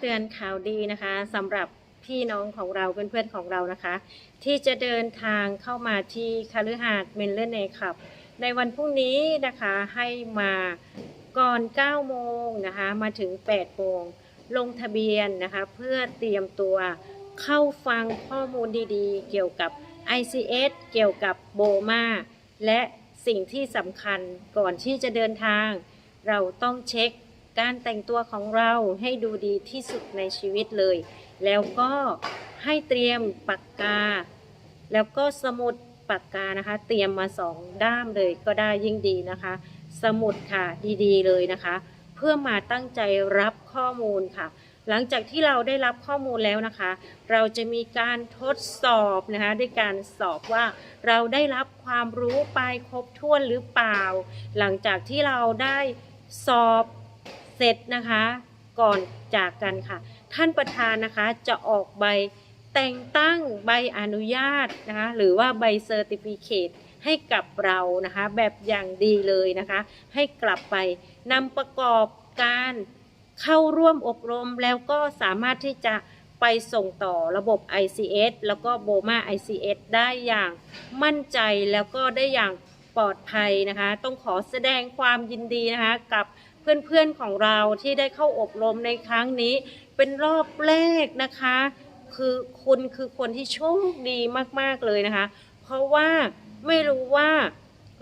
เตือนข่าวดีนะคะสำหรับพี่น้องของเราเพื่อนๆของเรานะคะ ที่จะเดินทางเข้ามาที่คาลือหาดเมนเลนเนครับ ในวันพรุ่งนี้นะคะให้มาก่อน 9 โมงนะคะมาถึง 8 โมงลงทะเบียนนะคะเพื่อเตรียมตัวเข้าฟังข้อมูลดีๆ เกี่ยวกับ ICS เกี่ยวกับโบมาและสิ่งที่สำคัญก่อนที่จะเดินทาง เราต้องเช็ค การแต่งตัวของเราให้ดูดีที่สุดในชีวิตเลย แล้วก็ให้เตรียมปากกา แล้วก็สมุดปากกานะคะ เตรียมมาสองด้ามเลยก็ได้ยิ่งดีนะคะ สมุดค่ะดีๆเลยนะคะ เพื่อมาตั้งใจรับข้อมูลค่ะ หลังจากที่เราได้รับข้อมูลแล้วนะคะ เราจะมีการทดสอบนะคะด้วยการสอบว่าเราได้รับความรู้ไปครบถ้วนหรือเปล่า หลังจากที่เราได้สอบ เสร็จนะคะก่อนจากกันค่ะ ท่านประธานนะคะจะออกใบแต่งตั้งใบอนุญาตนะคะหรือว่าใบเซอร์ติฟิเคตให้กับเรานะคะแบบอย่างดีเลยนะคะ ให้กลับไปนำประกอบการเข้าร่วมอบรมแล้วก็สามารถที่จะไปส่งต่อระบบ ICS แล้วก็ BOMA ICS ได้อย่างมั่นใจแล้วก็ได้อย่างปลอดภัยนะคะ ต้องขอแสดงความยินดีนะคะกับ เพื่อนๆของเราที่ได้เข้าอบรมในครั้งนี้ เป็นรอบแรกนะคะ คือคุณคือคนที่โชคดีมากๆเลยนะคะ เพราะว่าไม่รู้ว่า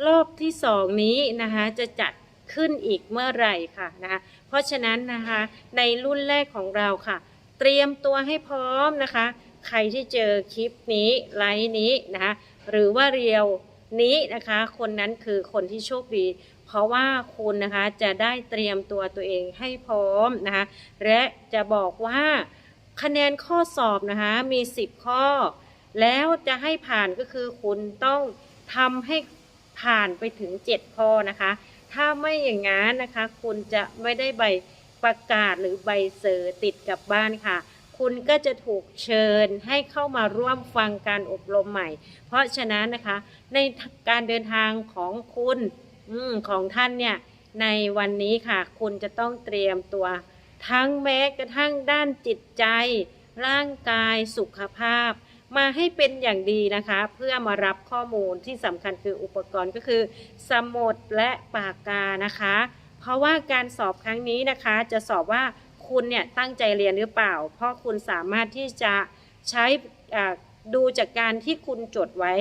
รอบที่สองนี้นะคะจะจัดขึ้นอีกเมื่อไหร่ค่ะนะคะเพราะฉะนั้นนะคะในรุ่นแรกของเราค่ะ เตรียมตัวให้พร้อมนะคะ ใครที่เจอคลิปนี้ไลน์นี้นะคะหรือว่าเรียวนี้นะคะ คนนั้นคือคนที่โชคดี เพราะว่าคุณนะคะจะได้เตรียมตัวตัวเองให้พร้อมนะคะ และจะบอกว่าคะแนนข้อสอบนะคะมี 10 ข้อ แล้วจะให้ผ่านก็คือคุณต้องทำให้ผ่านไปถึง 7 ข้อนะคะ ถ้าไม่อย่างนั้นนะคะ คุณจะไม่ได้ใบประกาศหรือใบเซอร์ติดกับบ้านค่ะ คุณก็จะถูกเชิญให้เข้ามาร่วมฟังการอบรมใหม่ เพราะฉะนั้นนะคะในการเดินทางของคุณ อมของท่านเนี่ยในวันนี้ค่ะ คุณจะต้องเตรียมตัว ทั้งแม้กระทั่งด้านจิตใจ ร่างกายสุขภาพ มาให้เป็นอย่างดีนะคะ เพื่อมารับข้อมูลที่สำคัญคืออุปกรณ์ก็คือ สมุดและปากกานะคะ เพราะว่าการสอบครั้งนี้นะคะ จะสอบว่าคุณเนี่ยตั้งใจเรียนหรือเปล่า เพราะคุณสามารถที่จะใช้อ่าดูจากการที่คุณจดไว้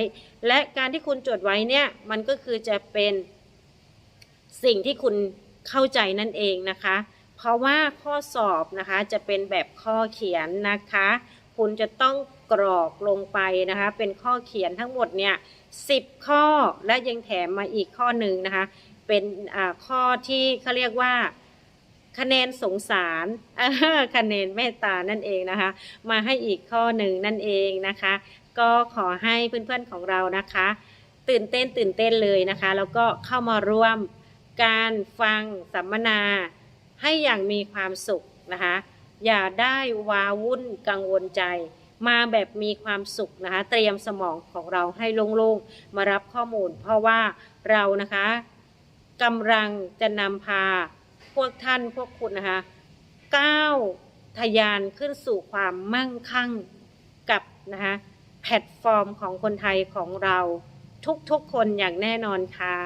และการที่คุณจดไว้เนี่ยมันก็คือจะเป็น สิ่งที่คุณเข้าใจนั่นเองนะคะ เพราะว่าข้อสอบนะคะจะเป็นแบบข้อเขียนนะคะ คุณจะต้องกรอกลงไปนะคะ เป็นข้อเขียนทั้งหมดเนี่ยสิบข้อและยังแถมมาอีกข้อหนึ่งนะคะ เป็นข้อที่เขาเรียกว่าคะแนนสงสารคะแนนเมตตานั่นเองนะคะ มาให้อีกข้อหนึ่งนั่นเองนะคะ ก็ขอให้เพื่อนๆของเรานะคะ ตื่นเต้นตื่นเต้นเลยนะคะ แล้วก็เข้ามาร่วม การฟังสัมมนาให้อย่างมีความสุขนะคะ อย่าได้วาวุ่นกังวลใจ มาแบบมีความสุขนะคะ เตรียมสมองของเราให้โล่งๆมารับข้อมูล เพราะว่าเรานะคะกำลังจะนำพาพวกท่านพวกคุณนะคะก้าวทะยานขึ้นสู่ความมั่งคั่งกับนะคะแพลตฟอร์มของคนไทยของเราทุกๆคนอย่างแน่นอนค่ะ